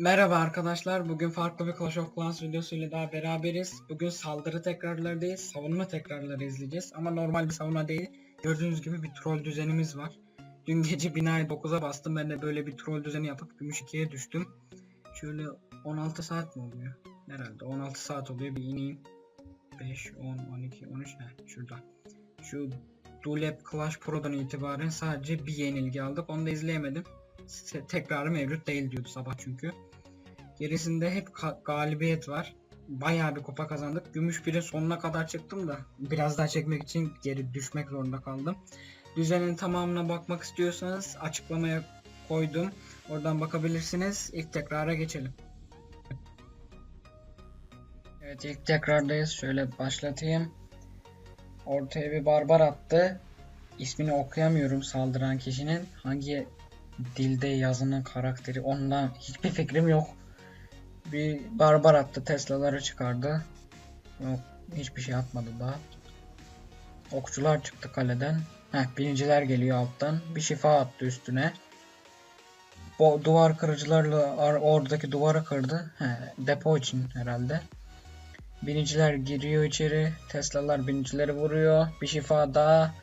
Merhaba arkadaşlar. Bugün farklı bir Clash of Clans videosuyla daha beraberiz. Bugün saldırı tekrarları değil, savunma tekrarları izleyeceğiz. Ama normal bir savunma değil. Gördüğünüz gibi bir troll düzenimiz var. Dün gece binayı 9'a bastım. Ben de böyle bir troll düzeni yapıp gümüş 2'ye düştüm. Şöyle 16 saat mi oluyor? Herhalde 16 saat oluyor. Bir ineyim. 5, 10, 12, 13 ne? Şurada. Şu Dulep Clash Pro'dan itibaren sadece bir yenilgi aldık. Onu da izleyemedim. Tekrarı mevcut değil diyordu sabah çünkü. Gerisinde hep galibiyet var. Bayağı bir kupa kazandık. Gümüş bire sonuna kadar çıktım da biraz daha çekmek için geri düşmek zorunda kaldım. Düzenin tamamına bakmak istiyorsanız açıklamaya koydum. Oradan bakabilirsiniz. İlk tekrara geçelim. Evet ilk tekrardayız. Şöyle başlatayım. Ortaya bir barbar attı. İsmini okuyamıyorum saldıran kişinin. Hangi dilde yazının karakteri ondan hiçbir fikrim yok. Bir barbar attı Tesla'ları çıkardı. Yok hiçbir şey atmadı daha. Okçular çıktı kaleden. Heh biniciler geliyor alttan. Bir şifa attı üstüne. Bu duvar kırıcılarla ar- oradaki duvarı kırdı. He, depo için herhalde. Biniciler giriyor içeri. Tesla'lar binicileri vuruyor. Bir şifa daha.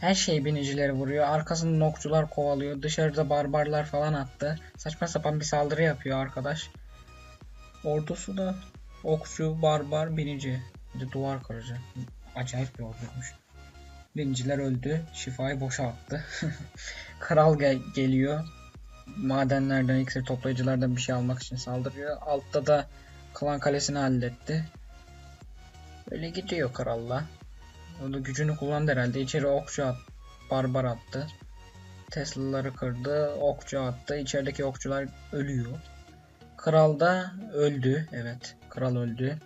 Her şey binicileri vuruyor. Arkasından okçular kovalıyor. Dışarıda barbarlar falan attı. Saçma sapan bir saldırı yapıyor arkadaş. Ordusu da okçu, barbar, binici. Bir de duvar kırıcı. Acayip bir orduymuş. Biniciler öldü. Şifayı boşa attı. Kral gel- geliyor. Madenlerden, iksir toplayıcılardan bir şey almak için saldırıyor. Altta da klan kalesini halletti. Öyle gidiyor kralla. O da gücünü kullandı herhalde. İçeri okçu at, barbar attı. Tesla'ları kırdı, okçu attı. İçerideki okçular ölüyor. Kral da öldü. Evet, kral öldü.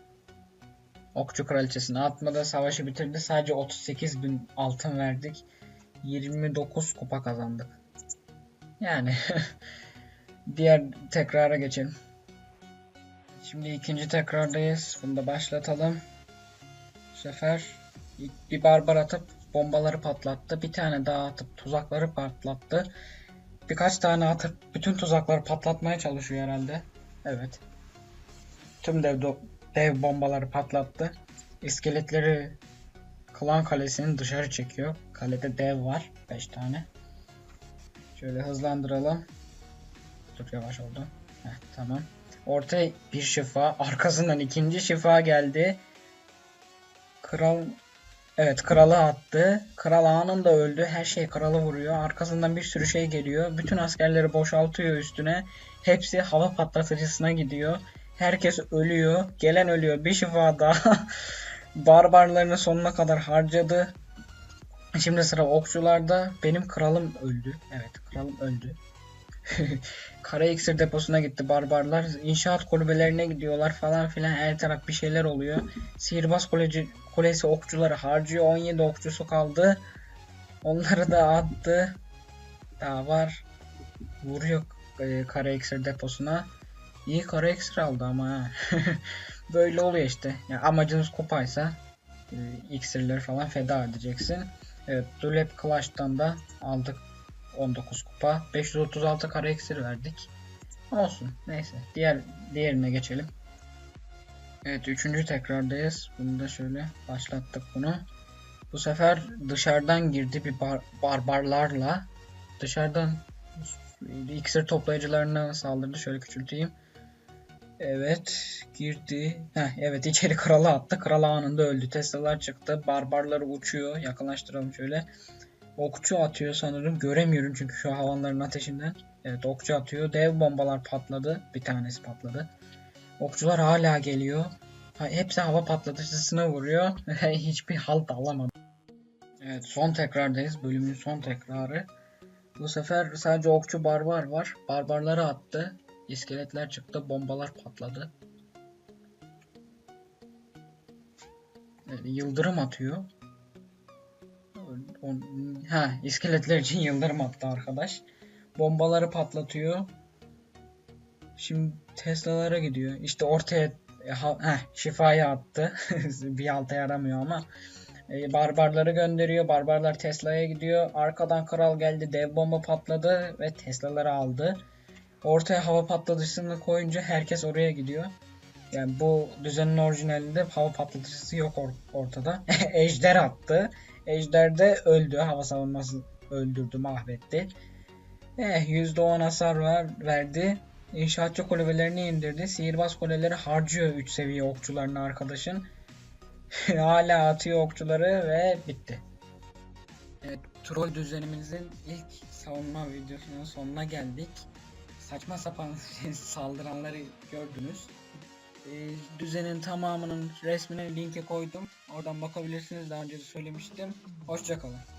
Okçu kraliçesini atmadı, savaşı bitirdi. Sadece 38 bin altın verdik. 29 kupa kazandık. Yani diğer tekrara geçelim. Şimdi ikinci tekrardayız. Bunu da başlatalım. Bu sefer bir barbar atıp bombaları patlattı. Bir tane daha atıp tuzakları patlattı. Birkaç tane atıp bütün tuzakları patlatmaya çalışıyor herhalde. Evet. Tüm dev, dev bombaları patlattı. İskeletleri klan kalesini dışarı çekiyor. Kalede dev var. 5 tane. Şöyle hızlandıralım. Dur yavaş oldu. Heh, tamam. Ortaya bir şifa. Arkasından ikinci şifa geldi. Kral Evet kralı attı. Kral anında öldü. Her şey kralı vuruyor. Arkasından bir sürü şey geliyor. Bütün askerleri boşaltıyor üstüne. Hepsi hava patlatıcısına gidiyor. Herkes ölüyor. Gelen ölüyor. Bir şifa daha. Barbarlarını sonuna kadar harcadı. Şimdi sıra okçularda. Benim kralım öldü. Evet kralım öldü. Kara iksir deposuna gitti barbarlar. İnşaat kulübelerine gidiyorlar falan filan. Her taraf bir şeyler oluyor. Sihirbaz kuleci, kulesi okçuları harcıyor. 17 okçusu kaldı. Onları da attı. Daha var. Vuruyor e, kara iksir deposuna. İyi kara iksir aldı ama. Böyle oluyor işte. Yani amacınız kupaysa e, iksirleri falan feda edeceksin. Evet, Dulep Clash'tan da aldık 19 kupa. 536 kara iksir verdik. Olsun. Neyse. Diğer diğerine geçelim. Evet, üçüncü tekrardayız. Bunu da şöyle başlattık bunu. Bu sefer dışarıdan girdi bir bar- barbarlarla. Dışarıdan iksir toplayıcılarına saldırdı. Şöyle küçülteyim. Evet, girdi. Heh, evet içeri kralı attı. Kral anında öldü. Tesla'lar çıktı. Barbarları uçuyor. Yakınlaştıralım şöyle. Okçu atıyor sanırım. Göremiyorum çünkü şu havanların ateşinden. Evet okçu atıyor. Dev bombalar patladı. Bir tanesi patladı. Okçular hala geliyor. Hepsi hava patlatıcısına vuruyor. Hiçbir halt alamadı. Evet son tekrardayız. Bölümün son tekrarı. Bu sefer sadece okçu barbar var. Barbarları attı. İskeletler çıktı. Bombalar patladı. Evet, yıldırım atıyor. Ha, iskeletler için yıldırım attı arkadaş. Bombaları patlatıyor. Şimdi Tesla'lara gidiyor. İşte ortaya e, heh, şifayı attı. bir alta yaramıyor ama. E, barbarları gönderiyor. Barbarlar Tesla'ya gidiyor. Arkadan kral geldi. Dev bomba patladı ve Tesla'ları aldı. Ortaya hava patlatıcısını koyunca herkes oraya gidiyor. Yani bu düzenin orijinalinde hava patlatıcısı yok or- ortada. Ejder attı. Ejder de öldü. Hava savunması öldürdü, mahvetti. Eh, %10 hasar var, verdi. İnşaatçı kulübelerini indirdi. Sihirbaz kuleleri harcıyor 3 seviye okçularını arkadaşın. Hala atıyor okçuları ve bitti. Evet, troll düzenimizin ilk savunma videosunun sonuna geldik. Saçma sapan saldıranları gördünüz. Ee, düzenin tamamının resmini linke koydum. Oradan bakabilirsiniz. Daha önce de söylemiştim. Hoşçakalın.